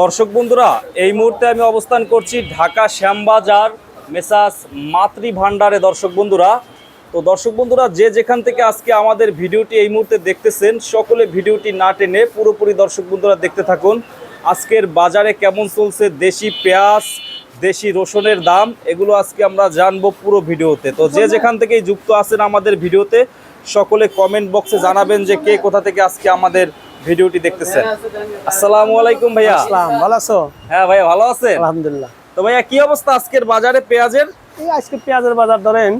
দর্শক বন্ধুরা, এই মুহূর্তে আমি অবস্থান করছি ঢাকা শ্যামবাজার মেসাস মাতৃ ভান্ডারে দর্শক বন্ধুরা। তো দর্শক বন্ধুরা, যে যেখান থেকে আজকে আমাদের ভিডিওটি এই মুহূর্তে দেখতেছেন, সকলে ভিডিওটি না টেনে পুরোপুরি দর্শক বন্ধুরা দেখতে থাকুন। আজকের বাজারে কেমন চলছে? দেশি পেঁয়াজ, দেশি রসুনের দাম, এগুলো আজকে আমরা জানব পুরো ভিডিওতে। তো যে যেখান থেকেই যুক্ত আছেন আমাদের ভিডিওতে, সকলে কমেন্ট বক্সে জানাবেন যে কে কোথা থেকে আজকে আমাদের ভিডিওটি দেখতেছেন। আসসালামু আলাইকুম ভাইয়া। আসসালাম ভালো আছো? হ্যাঁ ভাইয়া ভালো আছেন? আলহামদুলিল্লাহ। তো ভাইয়া কি অবস্থা আজকের বাজারে পেঁয়াজের? এই আজকে পেঁয়াজের বাজার ধরেন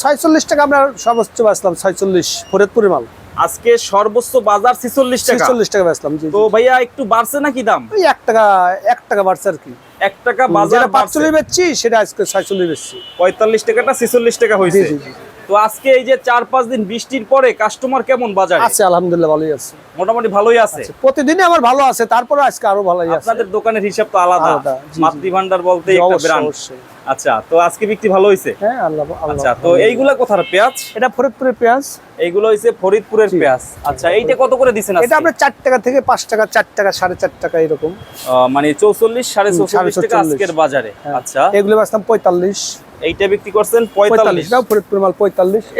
ছয়চল্লিশ টাকা আমরা সর্বোচ্চ বেচলাম ছয়চল্লিশ ফরিদপুরের মাল। আজকে সর্বোচ্চ বাজার ছিচল্লিশ টাকা। ছিচল্লিশ টাকা বেচলাম তো ভাইয়া একটু বাড়ছে নাকি দাম? ওই এক টাকা এক টাকা বাড়ছে আর কি। এক টাকা বাজারে পাঁচচল্লিশ বেচছি সেটা আজকে ছয়চল্লিশ বেচছি। পঁয়তাল্লিশ টাকাটা ছিচল্লিশ টাকা হয়েছে। তো আজকে এই যে চার পাঁচ দিন বৃষ্টির পরে কাস্টমার কেমন বাজারে? আছে আলহামদুলিল্লাহ ভালোই আছে। মোটামুটি ভালোই আছে? প্রতিদিনই আমার ভালো আছে তারপরে আজকে আরও ভালোই আছে। আপনাদের দোকানের হিসাব তো আলাদা। মাতৃভান্ডার বলতে একটা ব্র্যান্ড আচ্ছা তো আজকে বিক্রি ভালো হয়েছে হ্যাঁ আল্লাহ আচ্ছা তো এইগুলা কোথার পেঁয়াজ? এটা ফরিদপুরের পেঁয়াজ। এইগুলো হইছে ফরিদপুরের পেঁয়াজ। আচ্ছা এইটা কত করে দিছেন এটা আপনার চার টাকা থেকে পাঁচ টাকা চার টাকা সাড়ে চার টাকা এরকম। মানে চৌচল্লিশ সাড়ে হুম, চৌচল্লিশ সাড়ে টাকা আজকের বাজারে। হ্যাঁ। আচ্ছা। এগুলো বেচলাম পঁয়তাল্লিশ। এইটা বিক্রি করছেন ফরিদপুর মাল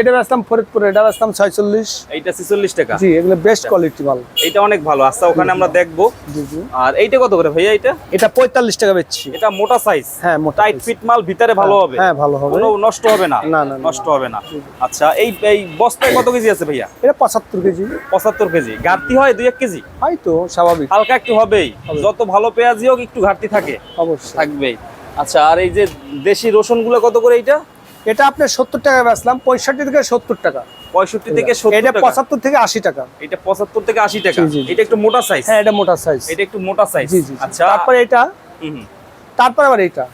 এটা বেচলাম ফরিদপুর এটা বেচলাম ছয়চল্লিশ। এইটা ছিচল্লিশ টাকা। জি এগুলো বেস্ট কোয়ালিটি মাল। এইটা অনেক ভালো আচ্ছা ওখানে আমরা দেখব। জি জি। আর এইটা কত করে ভাইয়া এটা এটা পঁয়তাল্লিশ টাকা বেচছি। এটা মোটা সাইজ হ্যাঁ মোটা টাইট ফিট মাল ভিতরে ভালো হবে। হ্যাঁ ভালো হবে। কোনো নষ্ট হবে না। না, না, নষ্ট হবে না। আচ্ছা এই এই বস্তায় কত কেজি আছে ভাইয়া? এটা পঁচাত্তর কেজি। পঁচাত্তর কেজি। ঘাটতি হয় দুই এক কেজি? হয়তো স্বাভাবিক। হালকা একটু হবেই। হবে। যত ভালো পেঁয়াজি হোক একটু ঘাটতি থাকে। অবশ্যই। থাকবেই। আচ্ছা আর এই যে দেশি রসুনগুলো কত করে এইটা? এটা আপনার সত্তর টাকা বেচলাম পঁয়ষট্টি থেকে সত্তর টাকা। পঁয়ষট্টি থেকে এটা পঁচাত্তর থেকে আশি টাকা। এটা পঁচাত্তর থেকে আশি টাকা। এটা একটু মোটা সাইজ হ্যাঁ এটা মোটা সাইজ এটা একটু মোটা সাইজ আচ্ছা। তারপরে এটা। তারপরে আবার এটা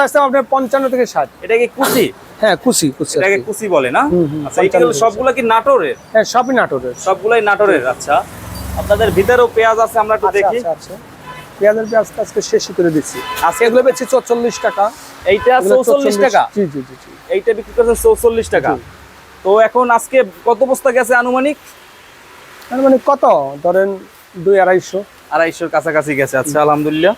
বেচলাম আপনার পঞ্চান্ন থেকে ষাট। এটা কি কুচি? হ্যাঁ কুচি কুচি এটাকে। কুচি বলে না? আচ্ছা সবগুলা কি নাটোরের? হ্যাঁ সবই নাটোরের। সবগুলাই নাটোরের আচ্ছা। আপনাদের ভিতরেও পেঁয়াজ আছে আমরা একটু দেখি। আচ্ছা। পেঁয়াজের পেঁয়াজ আজকে শেষই করে দিচ্ছি। আজকে এগুলো বেচছি চল্লিশ টাকা। এইটা চৌচল্লিশ টাকা? জি জি জি এইটা বিক্রি করছে চৌচল্লিশ টাকা। তো এখন আজকে কত বস্তা গেছে আনুমানিক? মানে কত? ধরেন দুই আড়াইশো। আড়াইশোর কাছাকাছি গেছে আচ্ছা আলহামদুলিল্লাহ।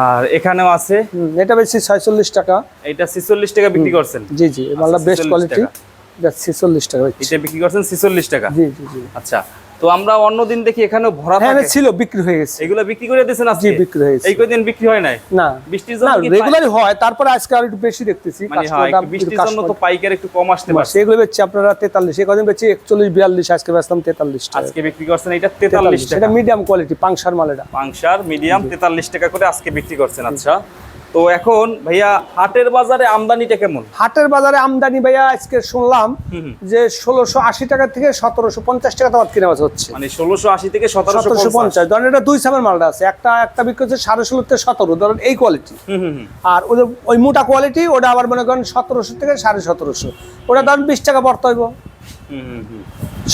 আর এখানেও আছে? এটা বেশি ছয়চল্লিশ টাকা। এইটা ছিচল্লিশ টাকা বিক্রি করছেন? জি জি মালটা আচ্ছা, বেস্ট কোয়ালিটি। এটা ছিচল্লিশ টাকা এটা বিক্রি করছেন ছিচল্লিশ টাকা? জি জি জি। আচ্ছা তো আমরা অন্য দিন দেখি এখানে ভরা হ্যাঁ থাকে। ছিল বিক্রি হয়ে গেছে। এগুলো বিক্রি করে দিয়েছেন আজকে? বিক্রি হয়ে গেছে। এই কয়দিন বিক্রি হয় নাই? না। বৃষ্টির জন্য রেগুলারই হয় তারপরে আজকে আর একটু বেশি দেখতেছি মানে হয় বৃষ্টির জন্য তো পাইকার একটু কম আসতে পারে। সেগুলো বেচছি আপনারা তেতাল্লিশ এই কদিন বেচছি একচল্লিশ বিয়াল্লিশ আজকে বেচলাম তেতাল্লিশ টাকা। আজকে বিক্রি করছেন এটা তেতাল্লিশ টাকা এটা মিডিয়াম কোয়ালিটি পাংশার মাল এটা পাংশার মিডিয়াম তেতাল্লিশ টাকা করে আজকে বিক্রি করছেন আচ্ছা। তো এখন ভাইয়া হাটের বাজারে আমদানিটা কেমন? হাটের বাজারে আমদানি ভাইয়া আজকে শুনলাম। যে ষোলোশো আশি টাকা থেকে সতেরোশো পঞ্চাশ টাকা তোমার কিনে বেচা হচ্ছে। মানে ষোলোশো আশি থেকে সতেরোশো পঞ্চাশ। ধরেন এটা দুই সামের মালটা আছে। একটা একটা বিক্রি হচ্ছে সাড়ে ষোলো থেকে সতেরো। ধরেন এই কোয়ালিটি আর ওই ওই মোটা কোয়ালিটি ওটা আবার মনে করেন সতেরোশো থেকে সাড়ে সতেরোশো। ওটা ধরেন বিশ টাকা পড়তে হইব।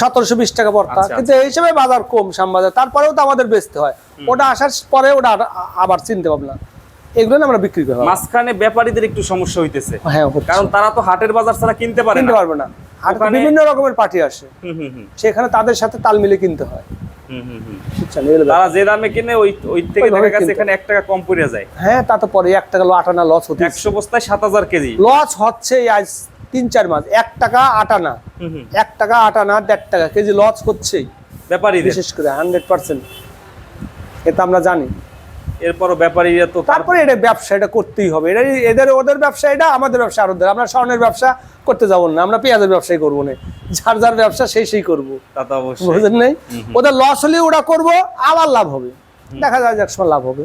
সতেরোশো বিশ টাকা পড়তা আচ্ছা, কিন্তু এই হিসেবে বাজার কম শ্যামবাজার তারপরেও তো আমাদের বেচতে হয়। ওটা আসার পরে ওটা আবার চিনতে পারব না এগুলো আমরা বিক্রি করি মাঝখানে ব্যাপারীদের একটু সমস্যা হইতেছে। হ্যাঁ। কারণ তারা তো হাটের বাজার ছাড়া কিনতে পারে কিনতে পারবে না। আর বিভিন্ন রকমের পার্টি আসে। সেখানে তাদের সাথে তাল মিলে কিনতে হয়। তারা যে দামে কিনে ওই ওই থেকে দেখা গেছে এখানে এক টাকা কম পড়ে যায়। হ্যাঁ তা তো পরে এক টাকা আটানা লস একশো বস্তায় সাত হাজার কেজি। লস হচ্ছে আজ তিন চার মাস। এক টাকা আটানা। এক টাকা আটানা দেড় টাকা কেজি লস হচ্ছেই। বিশেষ করে হান্ড্রেড পার্সেন্ট এটা আমরা জানি। এরপরও ব্যাপারীরা তো তারপরে এটা ব্যবসা এটা করতেই হবে। এটা এদের ওদের ব্যবসা এটা আমাদের ব্যবসা আর ওদের আমরা স্বর্ণের ব্যবসা করতে যাব না আমরা পেঁয়াজের ব্যবসাই করব না। যার যার ব্যবসা সেই সেই করব। বুঝলেন নাই? ওদের লস হলে ওরা করব আবার লাভ হবে। দেখা যায় যে একসময় লাভ হবে।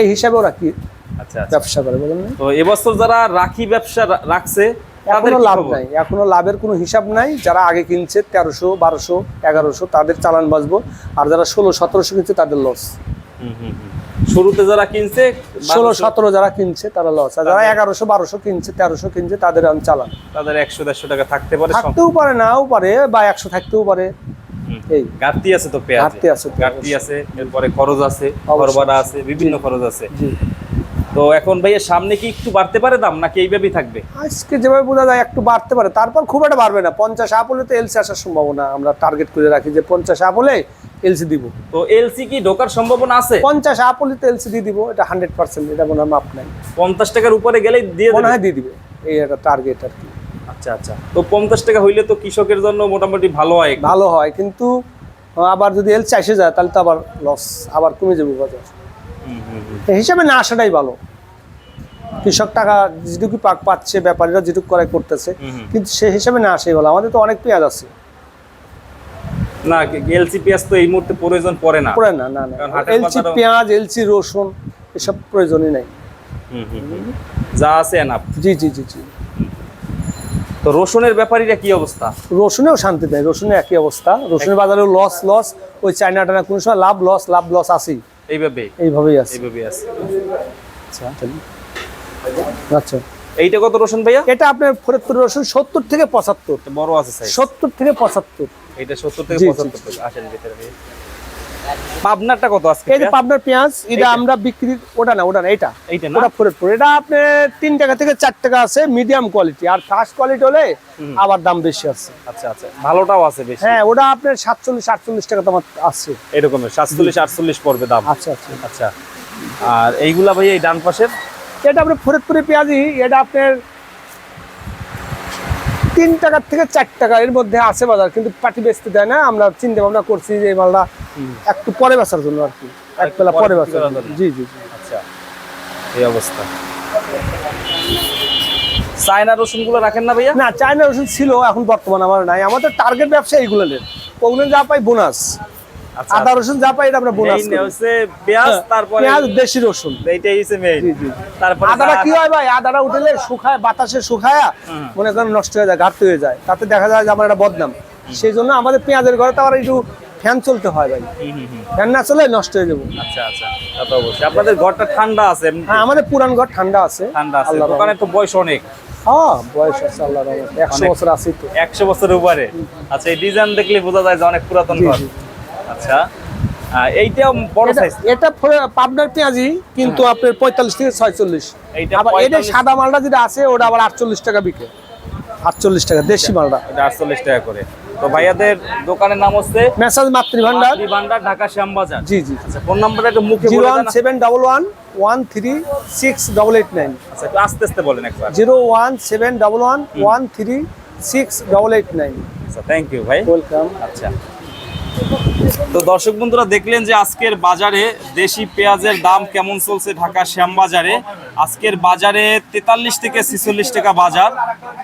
এই হিসাবে ওরা কি আচ্ছা আচ্ছা। ব্যবসা করে বুঝলেন তো এবছর যারা রাখি ব্যবসা রাখছে এখনও লাভ নাই এখনও লাভের কোনো হিসাব নাই। যারা আগে কিনছে তেরোশো বারোশো এগারোশো তাদের চালান বাঁচবো। আর যারা ষোলো সতেরোশো কিনছে তাদের লস। শুরুতে যারা কিনছে ষোলো সতেরো যারা কিনছে তারা লস আর যারা এগারোশো বারোশো কিনছে তেরোশো কিনছে তাদের আমি চালান। তাদের একশো দেড়শো টাকা থাকতে পারে থাকতেও পারে নাও পারে বা একশো থাকতেও পারে। এই। ঘাটতি আছে তো পেঁয়াজে। ঘাটতি আছে ঘাটতি আছে এরপরে খরচ আছে আছে বিভিন্ন খরচ আছে। তো এখন ভাইয়া সামনে কি একটু বাড়তে পারে দাম নাকি এইভাবেই থাকবে? আজকে যেভাবে বোঝা যায় একটু বাড়তে পারে। তারপর খুব একটা বাড়বে না। পঞ্চাশ আপ হলে তো এলসি আসার সম্ভাবনা। আমরা টার্গেট করে রাখি যে পঞ্চাশ আপ হলে এলসি দিব। তো এলসি কি ঢোকার সম্ভাবনা আছে? পঞ্চাশ আপলিতে এলসি দিয়ে দিব এটা হান্ড্রেড পার্সেন্ট এটা মনে হয় মাপ নাই। পঞ্চাশ টাকার উপরে গেলেই দিয়ে মনে হয় দিয়ে দিবে এই একটা টার্গেট আর কি। আচ্ছা আচ্ছা। তো পঞ্চাশ টাকা হইলে তো কৃষকের জন্য মোটামুটি ভালো হয় ভালো হয় কিন্তু আবার যদি এলসি এসে যায় তাহলে তো আবার লস আবার কমে যাবে বাজার। হিসাবে না আসাটাই ভালো। কৃষক টাকা যেটুকু পাক পাচ্ছে ব্যাপারীরা যেটুকু করে করতেছে। কিন্তু সে হিসাবে না আসাই ভালো। আমাদের তো অনেক পেঁয়াজ আছে। না এলসি পেঁয়াজ তো এই মুহূর্তে প্রয়োজন পড়ে না। পড়ে না না বাজারও- পেঁয়াজ এলচি রসুন এসব প্রয়োজনই নাই। যা আছে এনাফ। জি জি জি জি। তো রসুনের ব্যাপারীরা কি অবস্থা? রসুনেও শান্তি দেয় রসুনে একই অবস্থা। রসুনের বাজারেও লস লস ওই চায়না টানা কোনো সময় লাভ লস লাভ লস আসেই এইভাবে? এইভাবেই আছে। এইভাবে আছে। আচ্ছা। আচ্ছা। এইটা কত রসুন ভাইয়া? এটা আপনার ফরিদপুর রসুন সত্তর থেকে পঁচাত্তর। বড় আছে সত্তর থেকে পঁচাত্তর। এটা সত্তর থেকে জি, জি, পঁচাত্তর টাকা আসেন ভিতরে পাবনারটা কত আজকে এই যে পাবনার পেঁয়াজ এটা আমরা বিক্রি ওটা না ওটা না এটা এইটা না? ওটা ফরিদপুর। এটা আপনার তিন টাকা থেকে চার টাকা আছে মিডিয়াম কোয়ালিটি আর ফার্স্ট কোয়ালিটি হলে আবার দাম বেশি আছে। আচ্ছা আচ্ছা। ভালোটাও আছে বেশি। হ্যাঁ ওটা আপনার সাতচল্লিশ আটচল্লিশ টাকা তোমার আছে। এরকমের সাতচল্লিশ আটচল্লিশ পড়বে দাম। আচ্ছা আচ্ছা। আচ্ছা। আর এইগুলা ভাই এই ডান পাশের? এটা আপনার ফরিদপুরে পেঁয়াজি এটা আপনার তিন টাকার থেকে চার টাকা এর মধ্যে আছে বাজার কিন্তু পাটি বেচতে দেয় না। আমরা চিন্তা ভাবনা করছি যে এই মালটা একটু পরে বেচার জন্য আর কি। এক বেলা পরে বেচার। জি জি আচ্ছা এই অবস্থা। চায়না রসুনগুলো রাখেন না ভাইয়া? না চায়না রসুন ছিল এখন বর্তমান আমার নাই। আমাদের টার্গেট ব্যবসা এইগুলো ওগুলো যা পাই বোনাস আদা রসুন যা পাই এটা আমরা বোনাস এই হচ্ছে পেঁয়াজ তারপরে পেঁয়াজ দেশি রসুন। এইটাই হচ্ছে মেইন তারপরে আদাটা কি হয় ভাই? আদাটা উঠলে শুকায় বাতাসে শুকায় মনে করেন নষ্ট হয়ে যায় ঘাটতি হয়ে যায়। তাতে দেখা যায় যে আমার একটা বদনাম। সেই জন্য আমাদের পেঁয়াজের ঘরে তো আবার একটু ফ্যান চলতে হয় ভাই। ফ্যান না চলে নষ্ট হয়ে যাব। আচ্ছা আচ্ছা। আপনাদের ঘরটা ঠান্ডা আছে? হ্যাঁ আমাদের পুরান ঘর ঠান্ডা আছে। ঠান্ডা আছে। দোকানে তো বয়স অনেক। হ্যাঁ বয়স আছে একশো বছর আছে তো। একশো বছরের উপরে। আচ্ছা এই ডিজাইন দেখলে বোঝা যায় যে অনেক পুরাতন ঘর। আচ্ছা আহ, এইটাও বড় সাইজ এটা পাবনার পেঁয়াজি কিন্তু আপনার পঁয়তাল্লিশ থেকে ছয়চল্লিশ। আবার এটা সাদা মালটা যেটা আছে ওটা আবার আটচল্লিশ টাকা বিকে আটচল্লিশ টাকা দেশি মালটা। আটচল্লিশ টাকা করে। তো ভাইয়াদের দোকানের নাম হচ্ছে মেসাজ মাতৃভান্ডার। মাতৃ ভান্ডার ঢাকা শ্যামবাজার। জি জি আচ্ছা ফোন নাম্বারটা একটু মুখে zero one seven double one one three six double eight nine. আচ্ছা একটু আস্তে আস্তে বলেন একবার। Zero one seven double one one three six double eight nine. আচ্ছা থ্যাংক ইউ ভাই। ওয়েলকাম আচ্ছা। তো দর্শক বন্ধুরা দেখলেন যে আজকের বাজারে দেশি পেঁয়াজের দাম কেমন চলছে ঢাকা শ্যামবাজারে। আজকের বাজারে তেতাল্লিশ থেকে ছিচল্লিশ টাকা বাজার।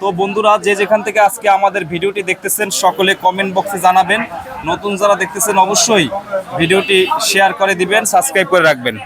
তো বন্ধুরা, যে যেখান থেকে আজকে আমাদের ভিডিওটি দেখতেছেন, সকলে কমেন্ট বক্সে জানাবেন। নতুন যারা দেখতেছেন, অবশ্যই ভিডিওটি শেয়ার করে দিবেন সাবস্ক্রাইব করে রাখবেন।